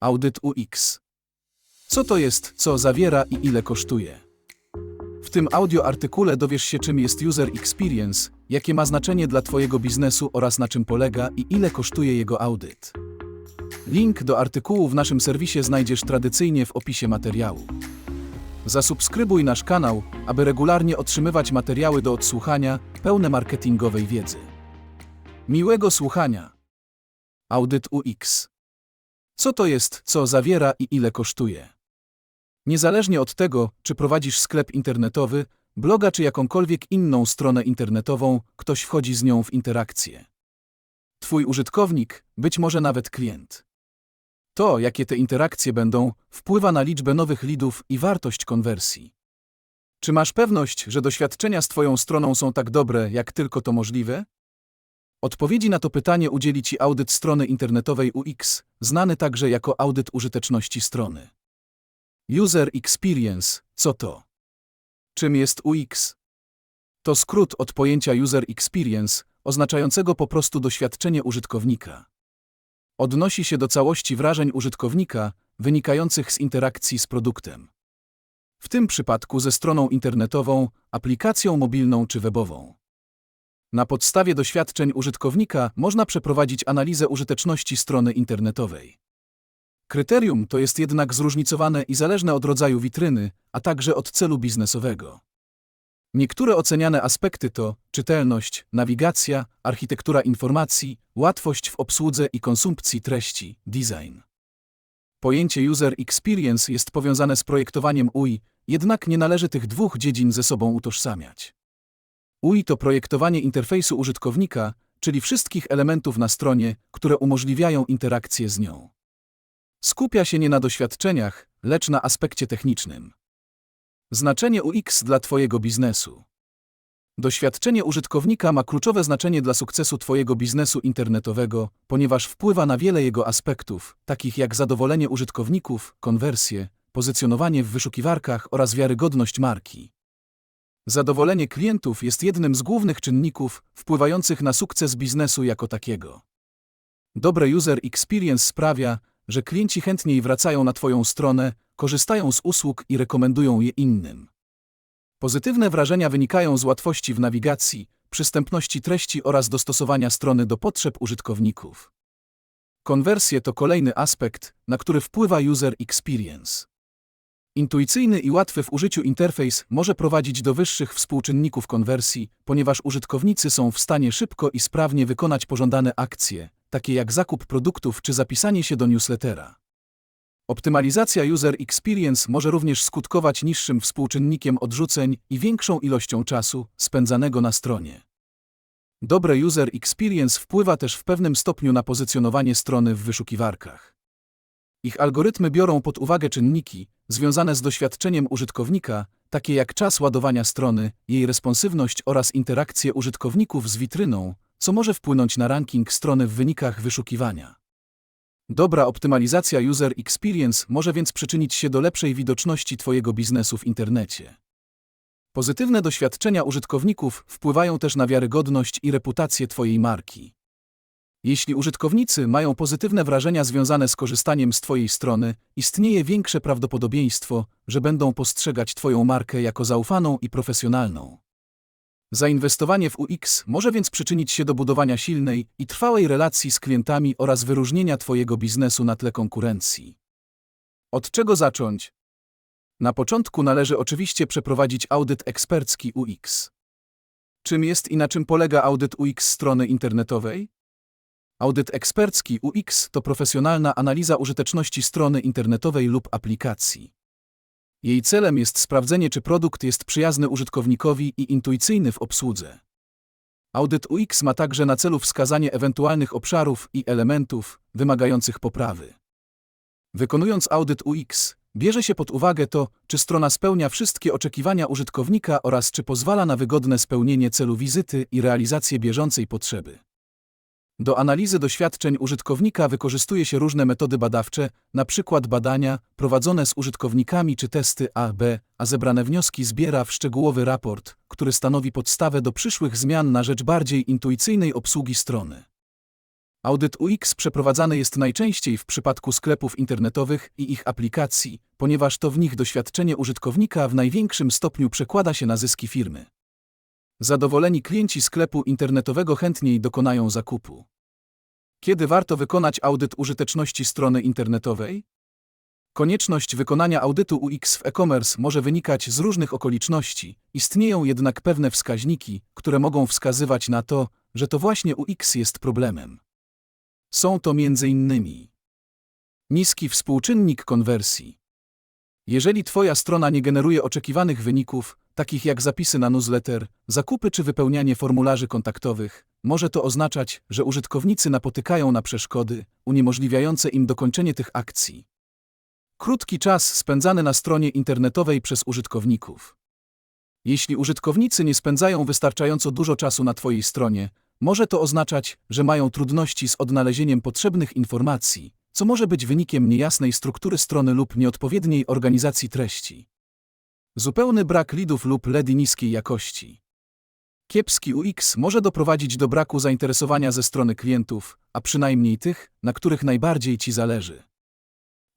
Audyt UX. Co to jest, co zawiera i ile kosztuje? W tym audio artykule dowiesz się, czym jest User Experience, jakie ma znaczenie dla Twojego biznesu oraz na czym polega i ile kosztuje jego audyt. Link do artykułu w naszym serwisie znajdziesz tradycyjnie w opisie materiału. Zasubskrybuj nasz kanał, aby regularnie otrzymywać materiały do odsłuchania pełne marketingowej wiedzy. Miłego słuchania. Audyt UX. Co to jest, co zawiera i ile kosztuje? Niezależnie od tego, czy prowadzisz sklep internetowy, bloga czy jakąkolwiek inną stronę internetową, ktoś wchodzi z nią w interakcję. Twój użytkownik, być może nawet klient. To, jakie te interakcje będą, wpływa na liczbę nowych lidów i wartość konwersji. Czy masz pewność, że doświadczenia z Twoją stroną są tak dobre, jak tylko to możliwe? Odpowiedzi na to pytanie udzieli Ci audyt strony internetowej UX, znany także jako audyt użyteczności strony. User Experience co to? Czym jest UX? To skrót od pojęcia User Experience, oznaczającego po prostu doświadczenie użytkownika. Odnosi się do całości wrażeń użytkownika wynikających z interakcji z produktem. W tym przypadku ze stroną internetową, aplikacją mobilną czy webową. Na podstawie doświadczeń użytkownika można przeprowadzić analizę użyteczności strony internetowej. Kryterium to jest jednak zróżnicowane i zależne od rodzaju witryny, a także od celu biznesowego. Niektóre oceniane aspekty to czytelność, nawigacja, architektura informacji, łatwość w obsłudze i konsumpcji treści, design. Pojęcie User Experience jest powiązane z projektowaniem UI, jednak nie należy tych dwóch dziedzin ze sobą utożsamiać. UI to projektowanie interfejsu użytkownika, czyli wszystkich elementów na stronie, które umożliwiają interakcję z nią. Skupia się nie na doświadczeniach, lecz na aspekcie technicznym. Znaczenie UX dla Twojego biznesu. Doświadczenie użytkownika ma kluczowe znaczenie dla sukcesu Twojego biznesu internetowego, ponieważ wpływa na wiele jego aspektów, takich jak zadowolenie użytkowników, konwersje, pozycjonowanie w wyszukiwarkach oraz wiarygodność marki. Zadowolenie klientów jest jednym z głównych czynników wpływających na sukces biznesu jako takiego. Dobre user experience sprawia, że klienci chętniej wracają na Twoją stronę, korzystają z usług i rekomendują je innym. Pozytywne wrażenia wynikają z łatwości w nawigacji, przystępności treści oraz dostosowania strony do potrzeb użytkowników. Konwersje to kolejny aspekt, na który wpływa user experience. Intuicyjny i łatwy w użyciu interfejs może prowadzić do wyższych współczynników konwersji, ponieważ użytkownicy są w stanie szybko i sprawnie wykonać pożądane akcje, takie jak zakup produktów czy zapisanie się do newslettera. Optymalizacja user experience może również skutkować niższym współczynnikiem odrzuceń i większą ilością czasu spędzanego na stronie. Dobre user experience wpływa też w pewnym stopniu na pozycjonowanie strony w wyszukiwarkach. Ich algorytmy biorą pod uwagę czynniki związane z doświadczeniem użytkownika, takie jak czas ładowania strony, jej responsywność oraz interakcje użytkowników z witryną, co może wpłynąć na ranking strony w wynikach wyszukiwania. Dobra optymalizacja user experience może więc przyczynić się do lepszej widoczności Twojego biznesu w internecie. Pozytywne doświadczenia użytkowników wpływają też na wiarygodność i reputację Twojej marki. Jeśli użytkownicy mają pozytywne wrażenia związane z korzystaniem z Twojej strony, istnieje większe prawdopodobieństwo, że będą postrzegać Twoją markę jako zaufaną i profesjonalną. Zainwestowanie w UX może więc przyczynić się do budowania silnej i trwałej relacji z klientami oraz wyróżnienia Twojego biznesu na tle konkurencji. Od czego zacząć? Na początku należy oczywiście przeprowadzić audyt ekspercki UX. Czym jest i na czym polega audyt UX strony internetowej? Audyt ekspercki UX to profesjonalna analiza użyteczności strony internetowej lub aplikacji. Jej celem jest sprawdzenie, czy produkt jest przyjazny użytkownikowi i intuicyjny w obsłudze. Audyt UX ma także na celu wskazanie ewentualnych obszarów i elementów wymagających poprawy. Wykonując audyt UX, bierze się pod uwagę to, czy strona spełnia wszystkie oczekiwania użytkownika oraz czy pozwala na wygodne spełnienie celu wizyty i realizację bieżącej potrzeby. Do analizy doświadczeń użytkownika wykorzystuje się różne metody badawcze, np. badania prowadzone z użytkownikami czy testy A-B, a zebrane wnioski zbiera w szczegółowy raport, który stanowi podstawę do przyszłych zmian na rzecz bardziej intuicyjnej obsługi strony. Audyt UX przeprowadzany jest najczęściej w przypadku sklepów internetowych i ich aplikacji, ponieważ to w nich doświadczenie użytkownika w największym stopniu przekłada się na zyski firmy. Zadowoleni klienci sklepu internetowego chętniej dokonają zakupu. Kiedy warto wykonać audyt użyteczności strony internetowej? Konieczność wykonania audytu UX w e-commerce może wynikać z różnych okoliczności, istnieją jednak pewne wskaźniki, które mogą wskazywać na to, że to właśnie UX jest problemem. Są to m.in. niski współczynnik konwersji. Jeżeli Twoja strona nie generuje oczekiwanych wyników, takich jak zapisy na newsletter, zakupy czy wypełnianie formularzy kontaktowych, może to oznaczać, że użytkownicy napotykają na przeszkody, uniemożliwiające im dokończenie tych akcji. Krótki czas spędzany na stronie internetowej przez użytkowników. Jeśli użytkownicy nie spędzają wystarczająco dużo czasu na Twojej stronie, może to oznaczać, że mają trudności z odnalezieniem potrzebnych informacji, co może być wynikiem niejasnej struktury strony lub nieodpowiedniej organizacji treści. Zupełny brak lidów lub LEDy niskiej jakości. Kiepski UX może doprowadzić do braku zainteresowania ze strony klientów, a przynajmniej tych, na których najbardziej Ci zależy.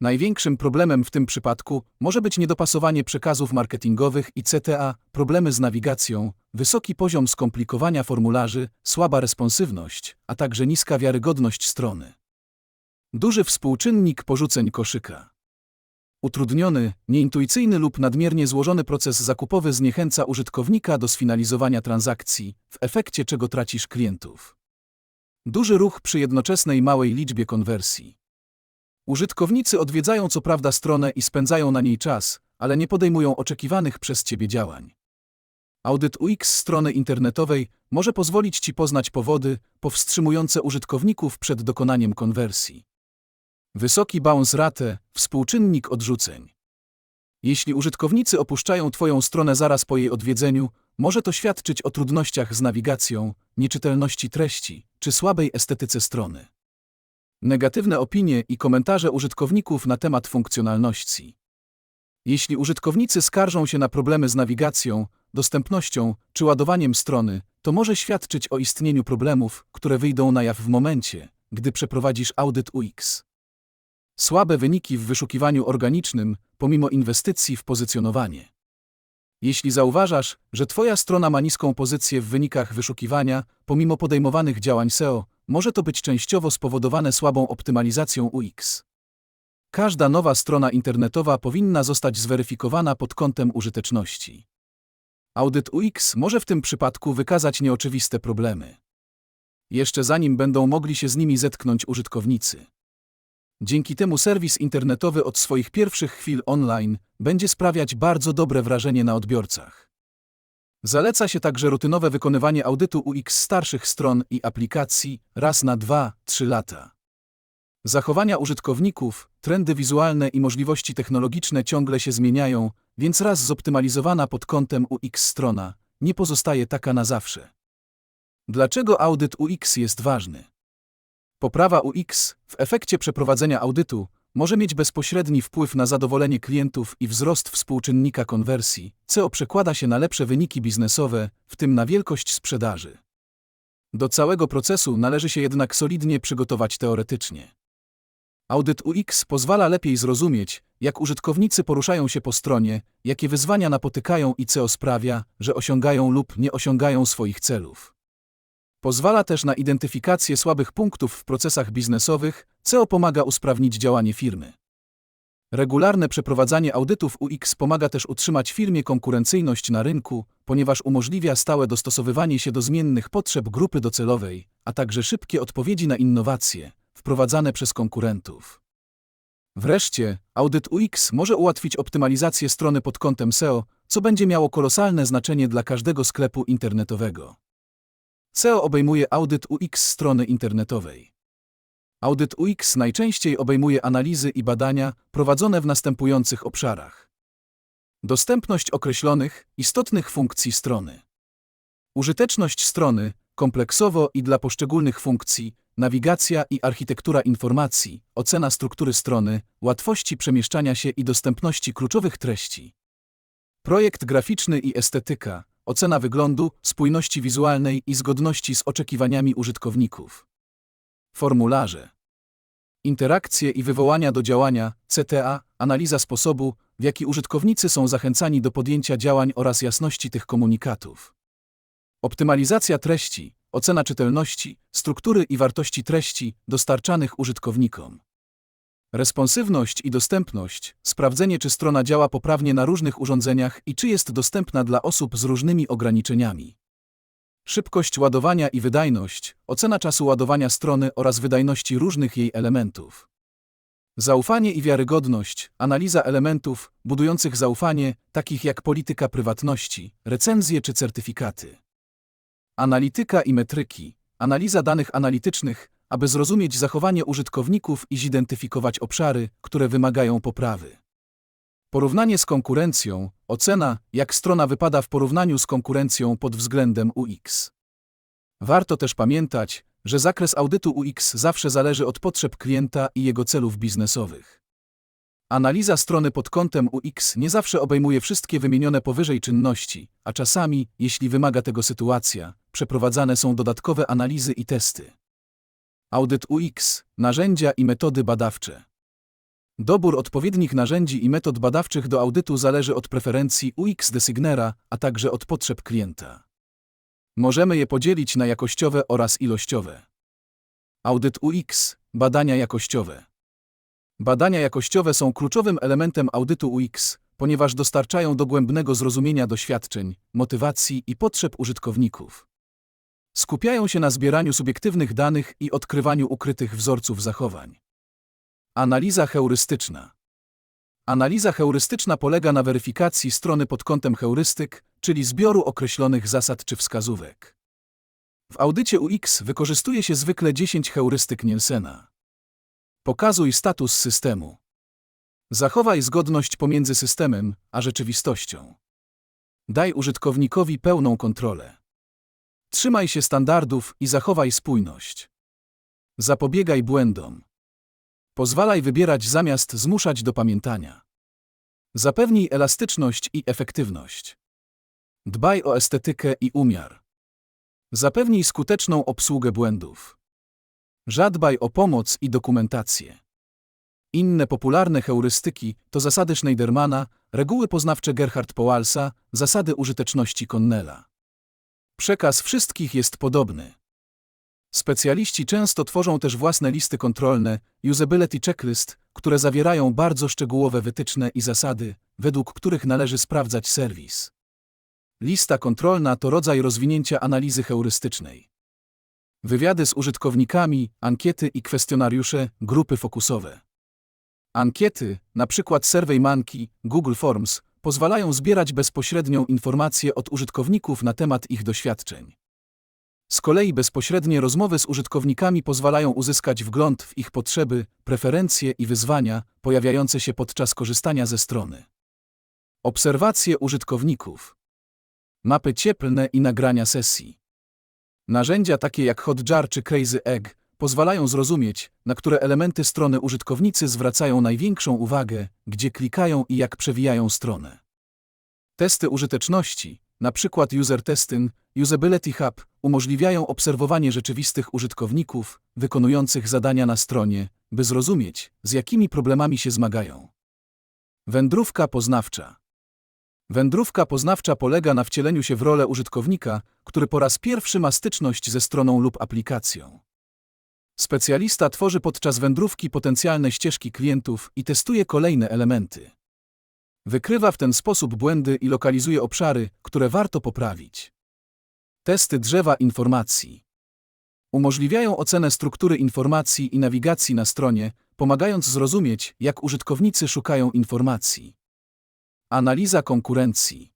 Największym problemem w tym przypadku może być niedopasowanie przekazów marketingowych i CTA, problemy z nawigacją, wysoki poziom skomplikowania formularzy, słaba responsywność, a także niska wiarygodność strony. Duży współczynnik porzuceń koszyka. Utrudniony, nieintuicyjny lub nadmiernie złożony proces zakupowy zniechęca użytkownika do sfinalizowania transakcji, w efekcie czego tracisz klientów. Duży ruch przy jednoczesnej małej liczbie konwersji. Użytkownicy odwiedzają co prawda stronę i spędzają na niej czas, ale nie podejmują oczekiwanych przez Ciebie działań. Audyt UX strony internetowej może pozwolić Ci poznać powody powstrzymujące użytkowników przed dokonaniem konwersji. Wysoki bounce rate, współczynnik odrzuceń. Jeśli użytkownicy opuszczają Twoją stronę zaraz po jej odwiedzeniu, może to świadczyć o trudnościach z nawigacją, nieczytelności treści czy słabej estetyce strony. Negatywne opinie i komentarze użytkowników na temat funkcjonalności. Jeśli użytkownicy skarżą się na problemy z nawigacją, dostępnością czy ładowaniem strony, to może świadczyć o istnieniu problemów, które wyjdą na jaw w momencie, gdy przeprowadzisz audyt UX. Słabe wyniki w wyszukiwaniu organicznym, pomimo inwestycji w pozycjonowanie. Jeśli zauważasz, że Twoja strona ma niską pozycję w wynikach wyszukiwania, pomimo podejmowanych działań SEO, może to być częściowo spowodowane słabą optymalizacją UX. Każda nowa strona internetowa powinna zostać zweryfikowana pod kątem użyteczności. Audyt UX może w tym przypadku wykazać nieoczywiste problemy. Jeszcze zanim będą mogli się z nimi zetknąć użytkownicy. Dzięki temu serwis internetowy od swoich pierwszych chwil online będzie sprawiać bardzo dobre wrażenie na odbiorcach. Zaleca się także rutynowe wykonywanie audytu UX starszych stron i aplikacji raz na 2-3 lata. Zachowania użytkowników, trendy wizualne i możliwości technologiczne ciągle się zmieniają, więc raz zoptymalizowana pod kątem UX strona nie pozostaje taka na zawsze. Dlaczego audyt UX jest ważny? Poprawa UX w efekcie przeprowadzenia audytu może mieć bezpośredni wpływ na zadowolenie klientów i wzrost współczynnika konwersji, co przekłada się na lepsze wyniki biznesowe, w tym na wielkość sprzedaży. Do całego procesu należy się jednak solidnie przygotować teoretycznie. Audyt UX pozwala lepiej zrozumieć, jak użytkownicy poruszają się po stronie, jakie wyzwania napotykają i co sprawia, że osiągają lub nie osiągają swoich celów. Pozwala też na identyfikację słabych punktów w procesach biznesowych, co pomaga usprawnić działanie firmy. Regularne przeprowadzanie audytów UX pomaga też utrzymać firmie konkurencyjność na rynku, ponieważ umożliwia stałe dostosowywanie się do zmiennych potrzeb grupy docelowej, a także szybkie odpowiedzi na innowacje wprowadzane przez konkurentów. Wreszcie, audyt UX może ułatwić optymalizację strony pod kątem SEO, co będzie miało kolosalne znaczenie dla każdego sklepu internetowego. SEO obejmuje audyt UX strony internetowej. Audyt UX najczęściej obejmuje analizy i badania prowadzone w następujących obszarach. Dostępność określonych, istotnych funkcji strony. Użyteczność strony, kompleksowo i dla poszczególnych funkcji, nawigacja i architektura informacji, ocena struktury strony, łatwości przemieszczania się i dostępności kluczowych treści. Projekt graficzny i estetyka, ocena wyglądu, spójności wizualnej i zgodności z oczekiwaniami użytkowników. Formularze. Interakcje i wywołania do działania, CTA, analiza sposobu, w jaki użytkownicy są zachęcani do podjęcia działań oraz jasności tych komunikatów. Optymalizacja treści, ocena czytelności, struktury i wartości treści dostarczanych użytkownikom. Responsywność i dostępność, sprawdzenie czy strona działa poprawnie na różnych urządzeniach i czy jest dostępna dla osób z różnymi ograniczeniami. Szybkość ładowania i wydajność, ocena czasu ładowania strony oraz wydajności różnych jej elementów. Zaufanie i wiarygodność, analiza elementów budujących zaufanie, takich jak polityka prywatności, recenzje czy certyfikaty. Analityka i metryki, analiza danych analitycznych, aby zrozumieć zachowanie użytkowników i zidentyfikować obszary, które wymagają poprawy. Porównanie z konkurencją, ocena, jak strona wypada w porównaniu z konkurencją pod względem UX. Warto też pamiętać, że zakres audytu UX zawsze zależy od potrzeb klienta i jego celów biznesowych. Analiza strony pod kątem UX nie zawsze obejmuje wszystkie wymienione powyżej czynności, a czasami, jeśli wymaga tego sytuacja, przeprowadzane są dodatkowe analizy i testy. Audyt UX, narzędzia i metody badawcze. Dobór odpowiednich narzędzi i metod badawczych do audytu zależy od preferencji UX designera, a także od potrzeb klienta. Możemy je podzielić na jakościowe oraz ilościowe. Audyt UX, badania jakościowe. Badania jakościowe są kluczowym elementem audytu UX, ponieważ dostarczają dogłębnego zrozumienia doświadczeń, motywacji i potrzeb użytkowników. Skupiają się na zbieraniu subiektywnych danych i odkrywaniu ukrytych wzorców zachowań. Analiza heurystyczna. Analiza heurystyczna polega na weryfikacji strony pod kątem heurystyk, czyli zbioru określonych zasad czy wskazówek. W audycie UX wykorzystuje się zwykle 10 heurystyk Nielsena. Pokazuj status systemu. Zachowaj zgodność pomiędzy systemem a rzeczywistością. Daj użytkownikowi pełną kontrolę. Trzymaj się standardów i zachowaj spójność. Zapobiegaj błędom. Pozwalaj wybierać zamiast zmuszać do pamiętania. Zapewnij elastyczność i efektywność. Dbaj o estetykę i umiar. Zapewnij skuteczną obsługę błędów. Żadbaj o pomoc i dokumentację. Inne popularne heurystyki to zasady Schneidermana, reguły poznawcze Gerhard Powalsa, zasady użyteczności Connella. Przekaz wszystkich jest podobny. Specjaliści często tworzą też własne listy kontrolne, usability checklist, które zawierają bardzo szczegółowe wytyczne i zasady, według których należy sprawdzać serwis. Lista kontrolna to rodzaj rozwinięcia analizy heurystycznej. Wywiady z użytkownikami, ankiety i kwestionariusze, grupy fokusowe. Ankiety, np. SurveyMonkey, Google Forms, pozwalają zbierać bezpośrednią informację od użytkowników na temat ich doświadczeń. Z kolei bezpośrednie rozmowy z użytkownikami pozwalają uzyskać wgląd w ich potrzeby, preferencje i wyzwania pojawiające się podczas korzystania ze strony. Obserwacje użytkowników. Mapy cieplne i nagrania sesji. Narzędzia takie jak Hotjar czy Crazy Egg pozwalają zrozumieć, na które elementy strony użytkownicy zwracają największą uwagę, gdzie klikają i jak przewijają stronę. Testy użyteczności, np. User Testing, Usability Hub, umożliwiają obserwowanie rzeczywistych użytkowników wykonujących zadania na stronie, by zrozumieć, z jakimi problemami się zmagają. Wędrówka poznawcza. Wędrówka poznawcza polega na wcieleniu się w rolę użytkownika, który po raz pierwszy ma styczność ze stroną lub aplikacją. Specjalista tworzy podczas wędrówki potencjalne ścieżki klientów i testuje kolejne elementy. Wykrywa w ten sposób błędy i lokalizuje obszary, które warto poprawić. Testy drzewa informacji umożliwiają ocenę struktury informacji i nawigacji na stronie, pomagając zrozumieć, jak użytkownicy szukają informacji. Analiza konkurencji.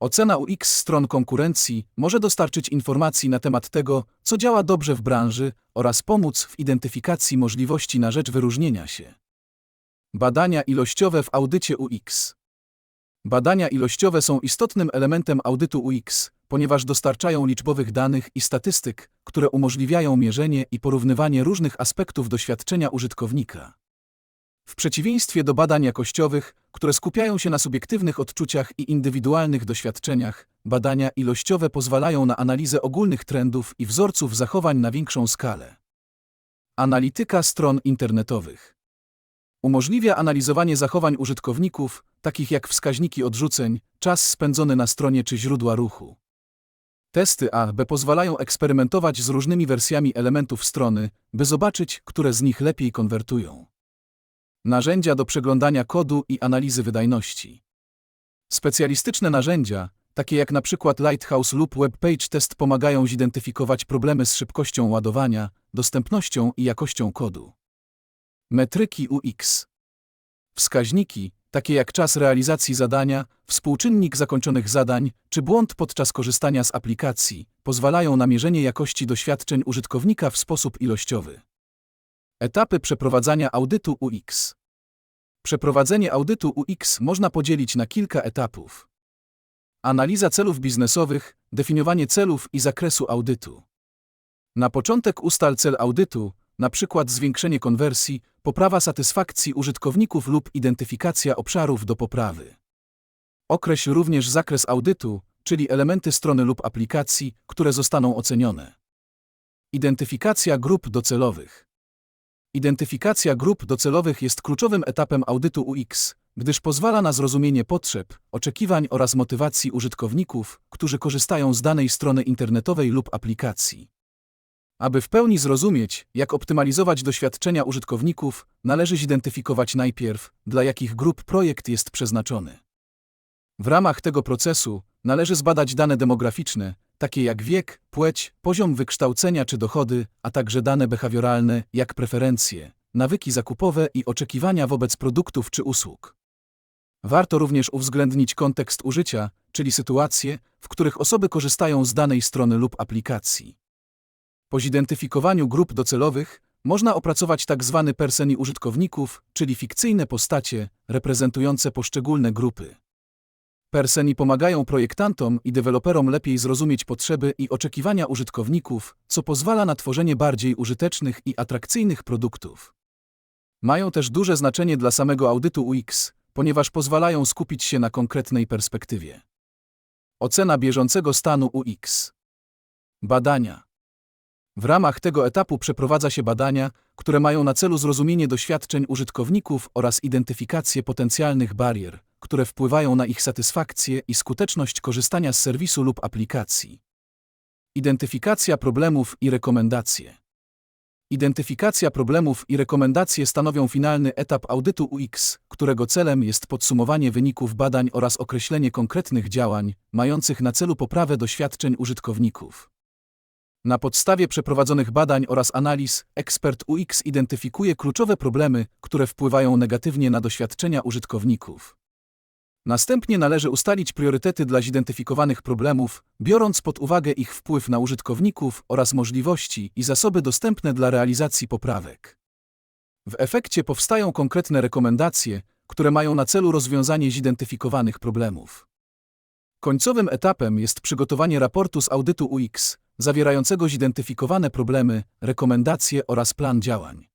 Ocena UX stron konkurencji może dostarczyć informacji na temat tego, co działa dobrze w branży oraz pomóc w identyfikacji możliwości na rzecz wyróżnienia się. Badania ilościowe w audycie UX. Badania ilościowe są istotnym elementem audytu UX, ponieważ dostarczają liczbowych danych i statystyk, które umożliwiają mierzenie i porównywanie różnych aspektów doświadczenia użytkownika. W przeciwieństwie do badań jakościowych, które skupiają się na subiektywnych odczuciach i indywidualnych doświadczeniach, badania ilościowe pozwalają na analizę ogólnych trendów i wzorców zachowań na większą skalę. Analityka stron internetowych. Umożliwia analizowanie zachowań użytkowników, takich jak wskaźniki odrzuceń, czas spędzony na stronie czy źródła ruchu. Testy A, B pozwalają eksperymentować z różnymi wersjami elementów strony, by zobaczyć, które z nich lepiej konwertują. Narzędzia do przeglądania kodu i analizy wydajności. Specjalistyczne narzędzia, takie jak przykład Lighthouse lub WebPage Test pomagają zidentyfikować problemy z szybkością ładowania, dostępnością i jakością kodu. Metryki UX. Wskaźniki, takie jak czas realizacji zadania, współczynnik zakończonych zadań czy błąd podczas korzystania z aplikacji, pozwalają na mierzenie jakości doświadczeń użytkownika w sposób ilościowy. Etapy przeprowadzania audytu UX. Przeprowadzenie audytu UX można podzielić na kilka etapów. Analiza celów biznesowych, definiowanie celów i zakresu audytu. Na początek ustal cel audytu, przykład zwiększenie konwersji, poprawa satysfakcji użytkowników lub identyfikacja obszarów do poprawy. Określ również zakres audytu, czyli elementy strony lub aplikacji, które zostaną ocenione. Identyfikacja grup docelowych. Identyfikacja grup docelowych jest kluczowym etapem audytu UX, gdyż pozwala na zrozumienie potrzeb, oczekiwań oraz motywacji użytkowników, którzy korzystają z danej strony internetowej lub aplikacji. Aby w pełni zrozumieć, jak optymalizować doświadczenia użytkowników, należy zidentyfikować najpierw, dla jakich grup projekt jest przeznaczony. W ramach tego procesu należy zbadać dane demograficzne, takie jak wiek, płeć, poziom wykształcenia czy dochody, a także dane behawioralne, jak preferencje, nawyki zakupowe i oczekiwania wobec produktów czy usług. Warto również uwzględnić kontekst użycia, czyli sytuacje, w których osoby korzystają z danej strony lub aplikacji. Po zidentyfikowaniu grup docelowych można opracować tzw. Tak perseni użytkowników, czyli fikcyjne postacie reprezentujące poszczególne grupy. Perseni pomagają projektantom i deweloperom lepiej zrozumieć potrzeby i oczekiwania użytkowników, co pozwala na tworzenie bardziej użytecznych i atrakcyjnych produktów. Mają też duże znaczenie dla samego audytu UX, ponieważ pozwalają skupić się na konkretnej perspektywie. Ocena bieżącego stanu UX. Badania. W ramach tego etapu przeprowadza się badania, które mają na celu zrozumienie doświadczeń użytkowników oraz identyfikację potencjalnych barier, które wpływają na ich satysfakcję i skuteczność korzystania z serwisu lub aplikacji. Identyfikacja problemów i rekomendacje. Identyfikacja problemów i rekomendacje stanowią finalny etap audytu UX, którego celem jest podsumowanie wyników badań oraz określenie konkretnych działań, mających na celu poprawę doświadczeń użytkowników. Na podstawie przeprowadzonych badań oraz analiz, ekspert UX identyfikuje kluczowe problemy, które wpływają negatywnie na doświadczenia użytkowników. Następnie należy ustalić priorytety dla zidentyfikowanych problemów, biorąc pod uwagę ich wpływ na użytkowników oraz możliwości i zasoby dostępne dla realizacji poprawek. W efekcie powstają konkretne rekomendacje, które mają na celu rozwiązanie zidentyfikowanych problemów. Końcowym etapem jest przygotowanie raportu z audytu UX, zawierającego zidentyfikowane problemy, rekomendacje oraz plan działań.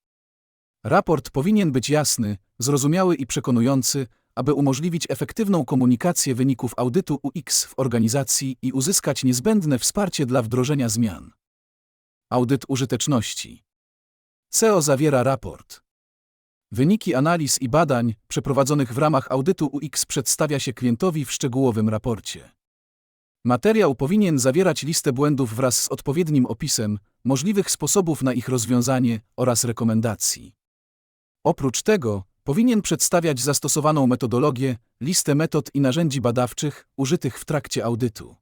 Raport powinien być jasny, zrozumiały i przekonujący, aby umożliwić efektywną komunikację wyników audytu UX w organizacji i uzyskać niezbędne wsparcie dla wdrożenia zmian. Audyt użyteczności. CEO zawiera raport. Wyniki analiz i badań przeprowadzonych w ramach audytu UX przedstawia się klientowi w szczegółowym raporcie. Materiał powinien zawierać listę błędów wraz z odpowiednim opisem, możliwych sposobów na ich rozwiązanie oraz rekomendacji. Oprócz tego, powinien przedstawiać zastosowaną metodologię, listę metod i narzędzi badawczych użytych w trakcie audytu.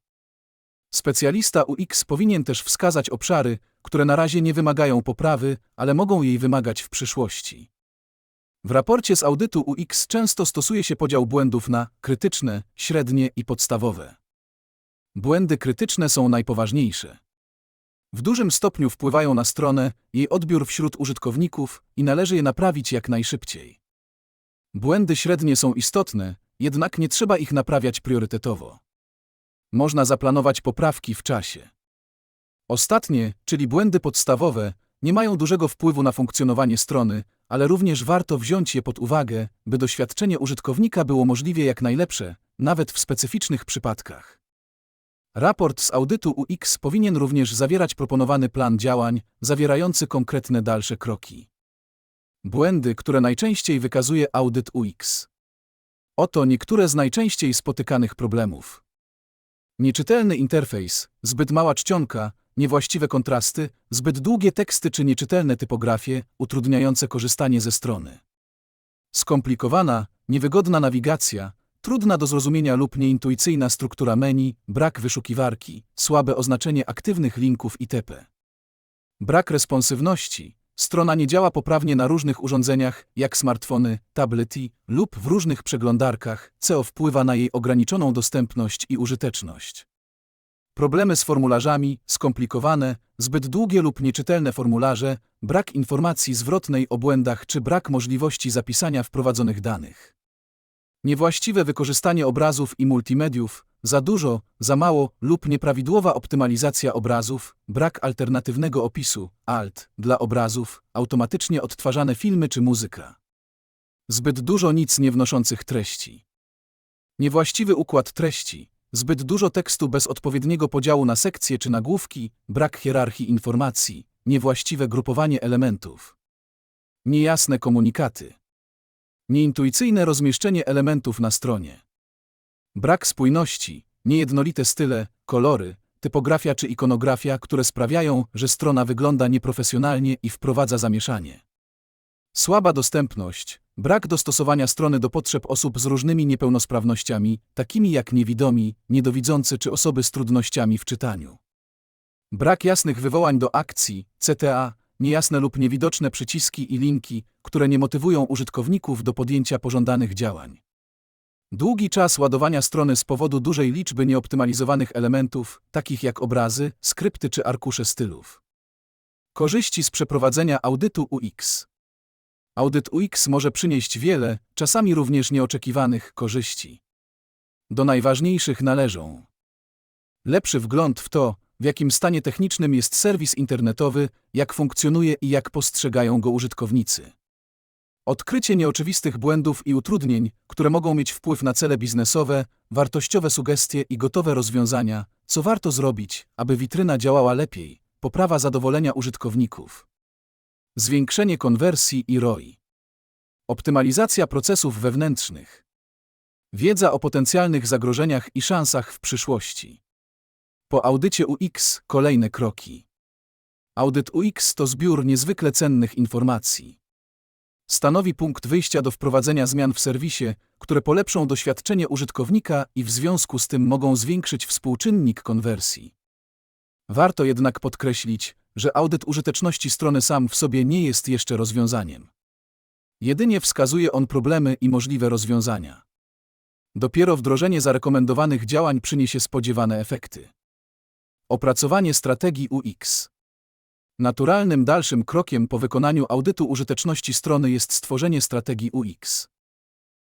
Specjalista UX powinien też wskazać obszary, które na razie nie wymagają poprawy, ale mogą jej wymagać w przyszłości. W raporcie z audytu UX często stosuje się podział błędów na krytyczne, średnie i podstawowe. Błędy krytyczne są najpoważniejsze. W dużym stopniu wpływają na stronę, jej odbiór wśród użytkowników i należy je naprawić jak najszybciej. Błędy średnie są istotne, jednak nie trzeba ich naprawiać priorytetowo. Można zaplanować poprawki w czasie. Ostatnie, czyli błędy podstawowe, nie mają dużego wpływu na funkcjonowanie strony, ale również warto wziąć je pod uwagę, by doświadczenie użytkownika było możliwie jak najlepsze, nawet w specyficznych przypadkach. Raport z audytu UX powinien również zawierać proponowany plan działań, zawierający konkretne dalsze kroki. Błędy, które najczęściej wykazuje audyt UX. Oto niektóre z najczęściej spotykanych problemów. Nieczytelny interfejs, zbyt mała czcionka, niewłaściwe kontrasty, zbyt długie teksty czy nieczytelne typografie, utrudniające korzystanie ze strony. Skomplikowana, niewygodna nawigacja, trudna do zrozumienia lub nieintuicyjna struktura menu, brak wyszukiwarki, słabe oznaczenie aktywnych linków itp. Brak responsywności, strona nie działa poprawnie na różnych urządzeniach, jak smartfony, tablety lub w różnych przeglądarkach, co wpływa na jej ograniczoną dostępność i użyteczność. Problemy z formularzami, skomplikowane, zbyt długie lub nieczytelne formularze, brak informacji zwrotnej o błędach czy brak możliwości zapisania wprowadzonych danych. Niewłaściwe wykorzystanie obrazów i multimediów, za dużo, za mało lub nieprawidłowa optymalizacja obrazów, brak alternatywnego opisu, alt, dla obrazów, automatycznie odtwarzane filmy czy muzyka. Zbyt dużo nic nie wnoszących treści. Niewłaściwy układ treści, zbyt dużo tekstu bez odpowiedniego podziału na sekcje czy nagłówki, brak hierarchii informacji, niewłaściwe grupowanie elementów. Niejasne komunikaty. Nieintuicyjne rozmieszczenie elementów na stronie. Brak spójności, niejednolite style, kolory, typografia czy ikonografia, które sprawiają, że strona wygląda nieprofesjonalnie i wprowadza zamieszanie. Słaba dostępność, brak dostosowania strony do potrzeb osób z różnymi niepełnosprawnościami, takimi jak niewidomi, niedowidzący czy osoby z trudnościami w czytaniu. Brak jasnych wywołań do akcji, CTA, niejasne lub niewidoczne przyciski i linki, które nie motywują użytkowników do podjęcia pożądanych działań. Długi czas ładowania strony z powodu dużej liczby nieoptymalizowanych elementów, takich jak obrazy, skrypty czy arkusze stylów. Korzyści z przeprowadzenia audytu UX. Audyt UX może przynieść wiele, czasami również nieoczekiwanych, korzyści. Do najważniejszych należą lepszy wgląd w to, w jakim stanie technicznym jest serwis internetowy, jak funkcjonuje i jak postrzegają go użytkownicy. Odkrycie nieoczywistych błędów i utrudnień, które mogą mieć wpływ na cele biznesowe, wartościowe sugestie i gotowe rozwiązania, co warto zrobić, aby witryna działała lepiej, poprawa zadowolenia użytkowników. Zwiększenie konwersji i ROI. Optymalizacja procesów wewnętrznych. Wiedza o potencjalnych zagrożeniach i szansach w przyszłości. Po audycie UX kolejne kroki. Audyt UX to zbiór niezwykle cennych informacji. Stanowi punkt wyjścia do wprowadzenia zmian w serwisie, które polepszą doświadczenie użytkownika i w związku z tym mogą zwiększyć współczynnik konwersji. Warto jednak podkreślić, że audyt użyteczności strony sam w sobie nie jest jeszcze rozwiązaniem. Jedynie wskazuje on problemy i możliwe rozwiązania. Dopiero wdrożenie zarekomendowanych działań przyniesie spodziewane efekty. Opracowanie strategii UX. Naturalnym dalszym krokiem po wykonaniu audytu użyteczności strony jest stworzenie strategii UX.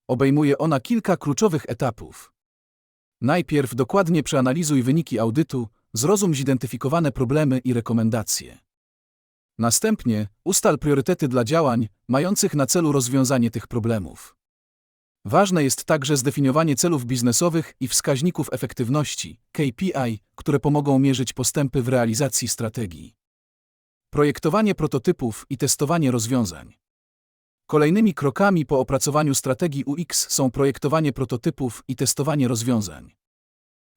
Obejmuje ona kilka kluczowych etapów. Najpierw dokładnie przeanalizuj wyniki audytu, zrozum zidentyfikowane problemy i rekomendacje. Następnie ustal priorytety dla działań mających na celu rozwiązanie tych problemów. Ważne jest także zdefiniowanie celów biznesowych i wskaźników efektywności KPI, które pomogą mierzyć postępy w realizacji strategii. Projektowanie prototypów i testowanie rozwiązań. Kolejnymi krokami po opracowaniu strategii UX są projektowanie prototypów i testowanie rozwiązań.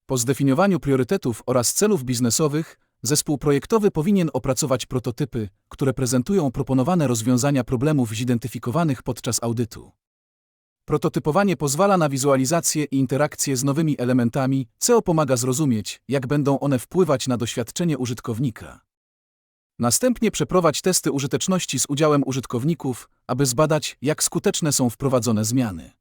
Po zdefiniowaniu priorytetów oraz celów biznesowych, zespół projektowy powinien opracować prototypy, które prezentują proponowane rozwiązania problemów zidentyfikowanych podczas audytu. Prototypowanie pozwala na wizualizację i interakcję z nowymi elementami, co pomaga zrozumieć, jak będą one wpływać na doświadczenie użytkownika. Następnie przeprowadź testy użyteczności z udziałem użytkowników, aby zbadać, jak skuteczne są wprowadzone zmiany.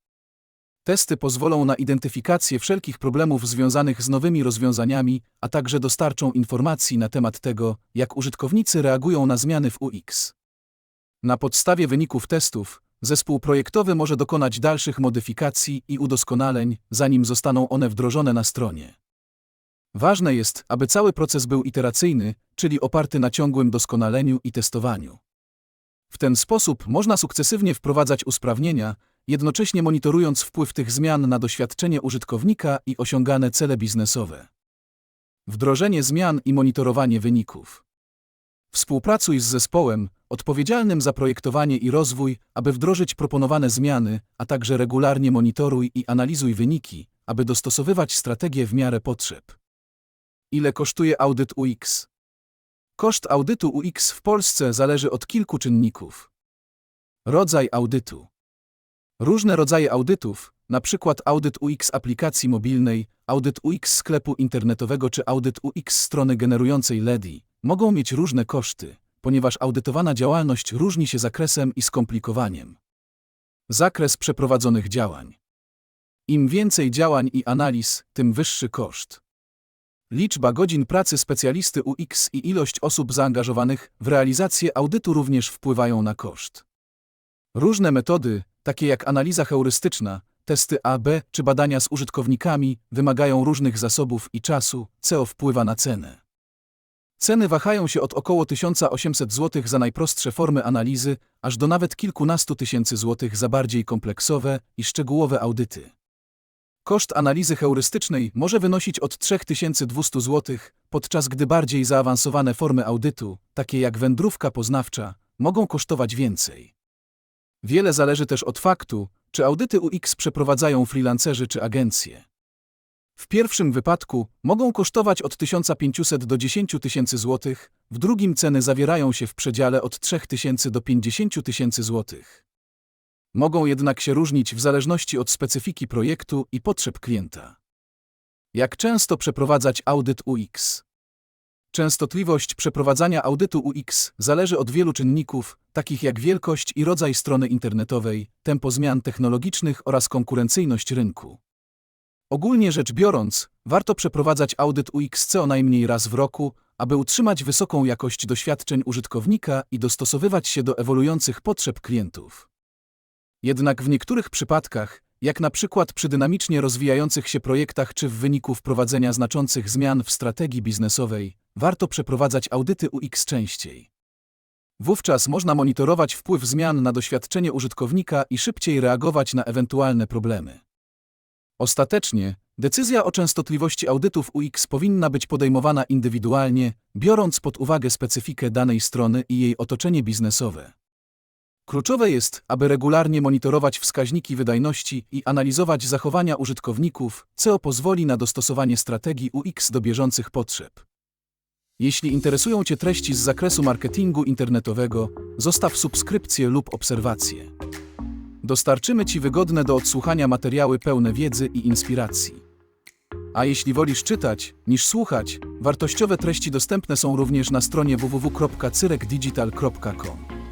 Testy pozwolą na identyfikację wszelkich problemów związanych z nowymi rozwiązaniami, a także dostarczą informacji na temat tego, jak użytkownicy reagują na zmiany w UX. Na podstawie wyników testów, zespół projektowy może dokonać dalszych modyfikacji i udoskonaleń, zanim zostaną one wdrożone na stronie. Ważne jest, aby cały proces był iteracyjny, czyli oparty na ciągłym doskonaleniu i testowaniu. W ten sposób można sukcesywnie wprowadzać usprawnienia, jednocześnie monitorując wpływ tych zmian na doświadczenie użytkownika i osiągane cele biznesowe. Wdrożenie zmian i monitorowanie wyników. Współpracuj z zespołem odpowiedzialnym za projektowanie i rozwój, aby wdrożyć proponowane zmiany, a także regularnie monitoruj i analizuj wyniki, aby dostosowywać strategię w miarę potrzeb. Ile kosztuje audyt UX? Koszt audytu UX w Polsce zależy od kilku czynników. Rodzaj audytu. Różne rodzaje audytów, np. audyt UX aplikacji mobilnej, audyt UX sklepu internetowego czy audyt UX strony generującej LEDI, mogą mieć różne koszty, ponieważ audytowana działalność różni się zakresem i skomplikowaniem. Zakres przeprowadzonych działań. Im więcej działań i analiz, tym wyższy koszt. Liczba godzin pracy specjalisty UX i ilość osób zaangażowanych w realizację audytu również wpływają na koszt. Różne metody, takie jak analiza heurystyczna, testy AB czy badania z użytkownikami, wymagają różnych zasobów i czasu, co wpływa na cenę. Ceny wahają się od około 1800 zł za najprostsze formy analizy, aż do nawet kilkunastu tysięcy złotych za bardziej kompleksowe i szczegółowe audyty. Koszt analizy heurystycznej może wynosić od 3200 zł, podczas gdy bardziej zaawansowane formy audytu, takie jak wędrówka poznawcza, mogą kosztować więcej. Wiele zależy też od faktu, czy audyty UX przeprowadzają freelancerzy czy agencje. W pierwszym wypadku mogą kosztować od 1500 do 10 tysięcy złotych, w drugim ceny zawierają się w przedziale od 3000 do 50 tysięcy złotych. Mogą jednak się różnić w zależności od specyfiki projektu i potrzeb klienta. Jak często przeprowadzać audyt UX? Częstotliwość przeprowadzania audytu UX zależy od wielu czynników, takich jak wielkość i rodzaj strony internetowej, tempo zmian technologicznych oraz konkurencyjność rynku. Ogólnie rzecz biorąc, warto przeprowadzać audyt UX co najmniej raz w roku, aby utrzymać wysoką jakość doświadczeń użytkownika i dostosowywać się do ewoluujących potrzeb klientów. Jednak w niektórych przypadkach, jak na przykład przy dynamicznie rozwijających się projektach czy w wyniku wprowadzenia znaczących zmian w strategii biznesowej, warto przeprowadzać audyty UX częściej. Wówczas można monitorować wpływ zmian na doświadczenie użytkownika i szybciej reagować na ewentualne problemy. Ostatecznie, decyzja o częstotliwości audytów UX powinna być podejmowana indywidualnie, biorąc pod uwagę specyfikę danej strony i jej otoczenie biznesowe. Kluczowe jest, aby regularnie monitorować wskaźniki wydajności i analizować zachowania użytkowników, co pozwoli na dostosowanie strategii UX do bieżących potrzeb. Jeśli interesują Cię treści z zakresu marketingu internetowego, zostaw subskrypcję lub obserwację. Dostarczymy Ci wygodne do odsłuchania materiały pełne wiedzy i inspiracji. A jeśli wolisz czytać niż słuchać, wartościowe treści dostępne są również na stronie www.cyrekdigital.com.